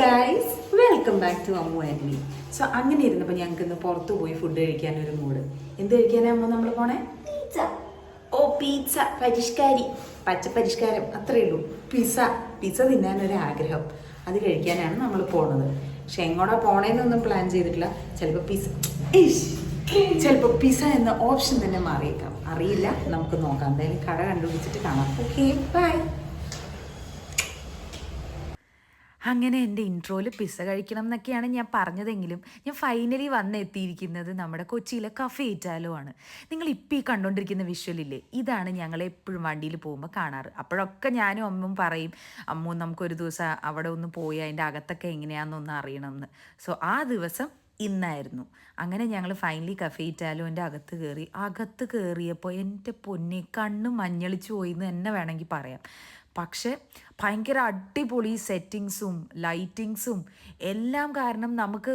Guys welcome back to Ammu and me so അങ്ങനെ ഇരുന്നപ്പോൾ ഞങ്ങൾക്ക് ഇന്ന് പുറത്തു പോയി ഫുഡ് കഴിക്കാൻ ഒരു മൂഡ് എന്ത് കഴിക്കാനാകുമ്പോൾ നമ്മൾ പോണേ? ഓ പീസ പരിഷ്കാരി. പച്ച പരിഷ്കാരം. അത്രേ ഉള്ളൂ. പിസ പിസ തിന്നാൻ ഒരു ആഗ്രഹം അത് കഴിക്കാനാണ് നമ്മൾ പോണത്. പക്ഷെ എങ്ങോട്ടാ പോണേന്നൊന്നും പ്ലാൻ ചെയ്തിട്ടില്ല. ചിലപ്പോൾ പിസ ചിലപ്പോൾ പിസ എന്ന ഓപ്ഷൻ തന്നെ മാറിയേക്കാം. അറിയില്ല. നമുക്ക് നോക്കാം. എന്തായാലും കട കണ്ടുപിടിച്ചിട്ട് കാണാം. ഓക്കെ ബൈ അങ്ങനെ എന്റെ ഇൻട്രോയിൽ പിസ്സ കഴിക്കണം എന്നൊക്കെയാണ് ഞാൻ പറഞ്ഞതെങ്കിലും ഞാൻ ഫൈനലി വന്നെത്തിയിരിക്കുന്നത് നമ്മുടെ കൊച്ചിയിലെ കഫേ ഇറ്റാലോ ആണ്. നിങ്ങൾ ഇപ്പോൾ ഈ കണ്ടുകൊണ്ടിരിക്കുന്ന വിഷ്വലില്ലേ ഇതാണ് ഞങ്ങൾ എപ്പോഴും വണ്ടിയിൽ പോകുമ്പോൾ കാണാറ്. അപ്പോഴൊക്കെ ഞാനും അമ്മും പറയും അമ്മു നമുക്കൊരു ദിവസം അവിടെ ഒന്ന് പോയി അതിന്റെ അകത്തൊക്കെ എങ്ങനെയാണെന്നൊന്ന് അറിയണമെന്ന്. സോ ആ ദിവസം ഇന്നായിരുന്നു. അങ്ങനെ ഞങ്ങൾ ഫൈനലി കഫേ ഇറ്റാലോന്റെ അകത്ത് കയറി അകത്ത് കയറിയപ്പോൾ എന്റെ പൊന്നെ കണ്ണ് മഞ്ഞളിച്ച് പോയി എന്ന് തന്നെ വേണമെങ്കിൽ പറയാം. പക്ഷെ ഭയങ്കര അടിപൊളി സെറ്റിങ്സും ലൈറ്റിങ്സും എല്ലാം കാരണം നമുക്ക്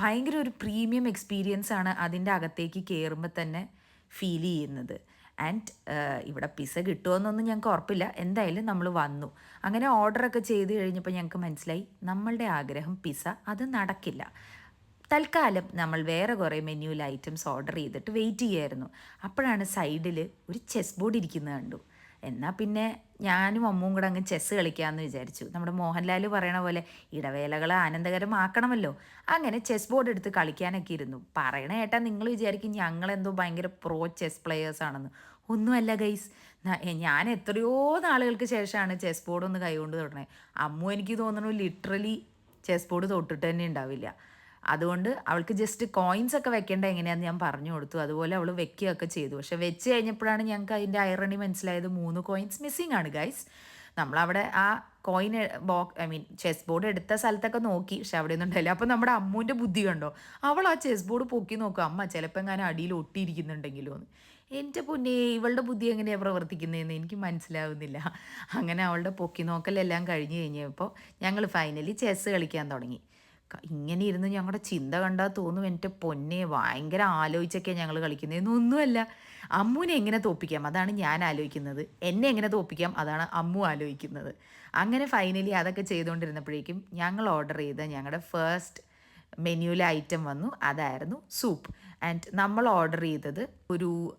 ഭയങ്കര ഒരു പ്രീമിയം എക്സ്പീരിയൻസ് ആണ് അതിന്റെ അകത്തേക്ക് കയറുമ്പോൾ തന്നെ ഫീൽ ചെയ്യുന്നത്. ആൻഡ് ഇവിടെ പിസ കിട്ടുമെന്നൊന്നും ഞങ്ങൾക്ക് ഉറപ്പില്ല. എന്തായാലും നമ്മൾ വന്നു. അങ്ങനെ ഓർഡറൊക്കെ ചെയ്ത് കഴിഞ്ഞപ്പോൾ ഞങ്ങൾക്ക് മനസ്സിലായി നമ്മളുടെ ആഗ്രഹം പിസ അത് നടക്കില്ല. തൽക്കാലം നമ്മൾ വേറെ കുറേ മെനുവിൽ ഐറ്റംസ് ഓർഡർ ചെയ്തിട്ട് വെയിറ്റ് ചെയ്യായിരുന്നു. അപ്പോഴാണ് സൈഡിൽ ഒരു ചെസ് ബോർഡ് ഇരിക്കുന്നത് കണ്ടു. എന്നാൽ പിന്നെ ഞാനും അമ്മും കൂടെ അങ്ങ് ചെസ്സ് കളിക്കാമെന്ന് വിചാരിച്ചു. നമ്മുടെ മോഹൻലാൽ പറയണ പോലെ ഇടവേളകൾ ആനന്ദകരമാക്കണമല്ലോ. അങ്ങനെ ചെസ് ബോർഡ് എടുത്ത് കളിക്കാനൊക്കെ ഇരുന്നു. പറയണ ഏട്ടാ നിങ്ങൾ വിചാരിക്കും ഞങ്ങളെന്തോ ഭയങ്കര പ്രോ ചെസ് പ്ലെയേഴ്സ് ആണെന്ന്. ഒന്നുമല്ല ഗൈസ് ഞാൻ എത്രയോ നാളുകൾക്ക് ശേഷമാണ് ചെസ് ബോർഡ് ഒന്ന് കൈകൊണ്ട് തൊടണേ. അമ്മു എനിക്ക് തോന്നുന്നു ലിറ്ററലി ചെസ് ബോർഡ് തൊട്ടിട്ട് തന്നെ ഉണ്ടാവില്ല. അതുകൊണ്ട് അവൾക്ക് ജസ്റ്റ് കോയിൻസ് ഒക്കെ വെക്കേണ്ട എങ്ങനെയാന്ന് ഞാൻ പറഞ്ഞു കൊടുത്തു. അതുപോലെ അവൾ വെക്കുകയൊക്കെ ചെയ്തു. പക്ഷെ വെച്ച് കഴിഞ്ഞപ്പോഴാണ് ഞങ്ങൾക്ക് അതിന്റെ ഐറണി മനസ്സിലായത്. മൂന്ന് കോയിൻസ് മിസ്സിങ് ആണ് ഗൈസ് നമ്മളവിടെ ആ coin box I mean chess board എടുത്ത സ്ഥലത്തൊക്കെ നോക്കി. പക്ഷെ അവിടെ ഒന്നും ഉണ്ടായില്ല. അപ്പം നമ്മുടെ അമ്മൂന്റെ ബുദ്ധി കണ്ടോ? അവൾ ആ ചെസ് ബോർഡ് പൊക്കി നോക്കും. അമ്മ ചിലപ്പോൾ എങ്ങനെ അടിയിൽ ഒട്ടിയിരിക്കുന്നുണ്ടെങ്കിലോ എന്ന്. എന്റെ പൊന്നെ ഇവളുടെ ബുദ്ധി എങ്ങനെയാണ് പ്രവർത്തിക്കുന്നതെന്ന് എനിക്ക് മനസ്സിലാവുന്നില്ല. അങ്ങനെ അവളുടെ പൊക്കി നോക്കലെല്ലാം കഴിഞ്ഞ് കഴിഞ്ഞപ്പോൾ ഞങ്ങൾ ഫൈനലി ചെസ് കളിക്കാൻ തുടങ്ങി. ഇങ്ങനെ ഇരുന്ന് ഞങ്ങളുടെ ചിന്ത കണ്ടാൽ തോന്നും എന്റെ പൊന്നെ ഭയങ്കര ആലോചിച്ചൊക്കെയാണ് ഞങ്ങൾ കളിക്കുന്നതെന്ന് ഒന്നുമല്ല. അമ്മുവിനെ എങ്ങനെ തോപ്പിക്കാം? അതാണ് ഞാൻ ആലോചിക്കുന്നത്. എന്നെ എങ്ങനെ തോപ്പിക്കാം? അതാണ് അമ്മു ആലോചിക്കുന്നത്. അങ്ങനെ ഫൈനലി അതൊക്കെ ചെയ്തുകൊണ്ടിരുന്നപ്പോഴേക്കും ഞങ്ങൾ ഓർഡർ ചെയ്ത ഞങ്ങളുടെ ഫസ്റ്റ് മെനുവിലെ ഐറ്റം വന്നു. അതായിരുന്നു സൂപ്പ് ആൻഡ് നമ്മൾ ഓർഡർ ചെയ്തത് ഒരു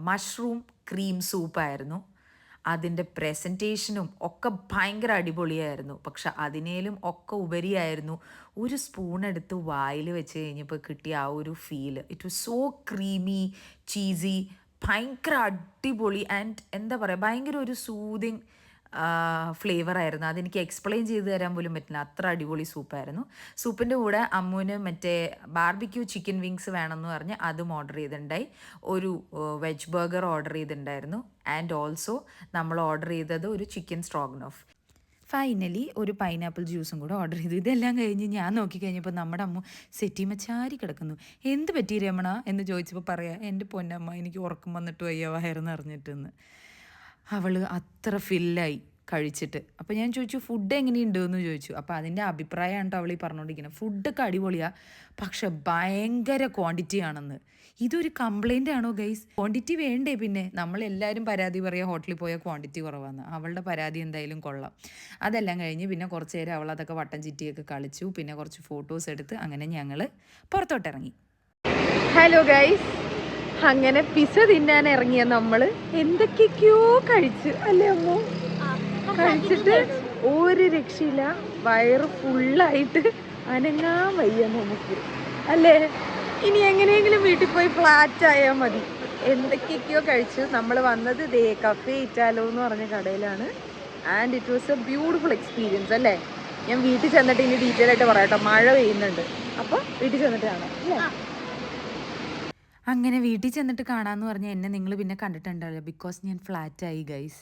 മഷ്റൂം ക്രീം സൂപ്പായിരുന്നു അതിന്റെ പ്രസന്റേഷനും ഒക്കെ ഭയങ്കര അടിപൊളിയായിരുന്നു. പക്ഷെ അതിനേലും ഒക്കെ ഉപരിയായിരുന്നു. ഒരു സ്പൂൺ എടുത്ത് വായിൽ വെച്ച് കഴിഞ്ഞപ്പോൾ കിട്ടിയ ആ ഒരു feel it was so creamy cheesy ഭയങ്കര അടിപൊളി ആൻഡ് എന്താ പറയുക ഭയങ്കര ഒരു സൂതിങ് ഫ്ലേവർ ആയിരുന്നു. അതെനിക്ക് എക്സ്പ്ലെയിൻ ചെയ്ത് തരാൻ പോലും പറ്റില്ല. അത്ര അടിപൊളി സൂപ്പായിരുന്നു. സൂപ്പിന്റെ കൂടെ അമ്മുവിന് മറ്റേ ബാർബിക്യൂ ചിക്കൻ വിങ്സ് വേണമെന്ന് പറഞ്ഞ് അതും ഓർഡർ ചെയ്തിട്ടുണ്ടായി. ഒരു വെജ് ബർഗർ ഓർഡർ ചെയ്തിട്ടുണ്ടായിരുന്നു. ആൻഡ് ഓൾസോ നമ്മൾ ഓർഡർ ചെയ്തത് ഒരു ചിക്കൻ സ്ട്രോഗ്നോഫ് ഫൈനലി ഒരു പൈനാപ്പിൾ ജ്യൂസും കൂടെ ഓർഡർ ചെയ്തു. ഇതെല്ലാം കഴിഞ്ഞ് ഞാൻ നോക്കിക്കഴിഞ്ഞപ്പോൾ നമ്മുടെ അമ്മ സെറ്റിമ കിടക്കുന്നു. എന്ത് പറ്റി രമണ? എന്ന് ചോദിച്ചപ്പോൾ പറയാം എന്റെ പൊന്നമ്മ എനിക്ക് ഉറക്കം വന്നിട്ട് വയ്യ വയറെന്ന് അറിഞ്ഞിട്ടെന്ന് അവൾ അത്ര ഫില്ലായി കഴിച്ചിട്ട്. അപ്പോൾ ഞാൻ ചോദിച്ചു ഫുഡ് എങ്ങനെയുണ്ട് എന്ന് ചോദിച്ചു. അപ്പോൾ അതിന്റെ അഭിപ്രായമാണ് കേട്ടോ അവൾ ഈ പറഞ്ഞുകൊണ്ടിരിക്കുന്നത് ഫുഡൊക്കെ അടിപൊളിയാണ് പക്ഷെ ഭയങ്കര ക്വാണ്ടിറ്റി ആണെന്ന്. ഇതൊരു കംപ്ലൈന്റ് ആണോ ഗൈസ് ക്വാണ്ടിറ്റി വേണ്ടേ പിന്നെ? നമ്മളെല്ലാവരും പരാതി പറയുക ഹോട്ടലിൽ പോയാൽ ക്വാണ്ടിറ്റി കുറവാണ് അവളുടെ പരാതി എന്തായാലും കൊള്ളാം. അതെല്ലാം കഴിഞ്ഞ് പിന്നെ കുറച്ച് നേരം അവൾ അതൊക്കെ വട്ടം ചിറ്റിയൊക്കെ കളിച്ചു. പിന്നെ കുറച്ച് ഫോട്ടോസ് എടുത്ത് അങ്ങനെ ഞങ്ങൾ പുറത്തോട്ടിറങ്ങി. ഹലോ ഗൈസ് അങ്ങനെ പിസ തിന്നാൻ ഇറങ്ങിയ നമ്മൾ എന്തൊക്കെയൊക്കെയോ കഴിച്ച്. അല്ലേ അമ്മോ? കഴിച്ചിട്ട് ഒരു രക്ഷയില്ല. വയറ് ഫുള്ളായിട്ട് അനങ്ങാൻ വയ്യ നമുക്ക്. അല്ലേ? ഇനി എങ്ങനെയെങ്കിലും വീട്ടിൽ പോയി ഫ്ലാറ്റ് ആയാൽ മതി. എന്തൊക്കെയൊക്കെയോ കഴിച്ചു നമ്മൾ വന്നത് ദേ കഫേ ഇറ്റാലോ എന്ന് പറഞ്ഞ കടയിലാണ്. And it was a beautiful experience അല്ലേ? ഞാൻ വീട്ടിൽ ചെന്നിട്ട് ഇനി ഡീറ്റെയിൽ ആയിട്ട് പറയാം കേട്ടോ മഴ പെയ്യുന്നുണ്ട്. അപ്പോൾ വീട്ടിൽ ചെന്നിട്ട് കാണാം. അല്ലേ? അങ്ങനെ വീട്ടിൽ ചെന്നിട്ട് കാണാമെന്ന് പറഞ്ഞാൽ എന്നെ നിങ്ങൾ പിന്നെ കണ്ടിട്ടുണ്ടല്ലോ ബിക്കോസ് ഞാൻ ഫ്ലാറ്റ് ആയി ഗൈസ്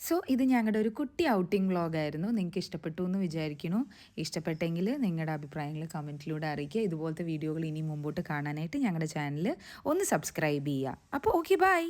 സോ ഇത് ഞങ്ങളുടെ ഒരു കുട്ടി ഔട്ടിംഗ് വ്ളോഗായിരുന്നു നിങ്ങൾക്ക് ഇഷ്ടപ്പെട്ടു എന്ന് വിചാരിക്കുന്നു. ഇഷ്ടപ്പെട്ടെങ്കിൽ നിങ്ങളുടെ അഭിപ്രായങ്ങൾ കമന്റിലൂടെ അറിയിക്കുക. ഇതുപോലത്തെ വീഡിയോകൾ ഇനി മുമ്പോട്ട് കാണാനായിട്ട് ഞങ്ങളുടെ ചാനൽ ഒന്ന് സബ്സ്ക്രൈബ് ചെയ്യുക. അപ്പോൾ ഓക്കെ ബൈ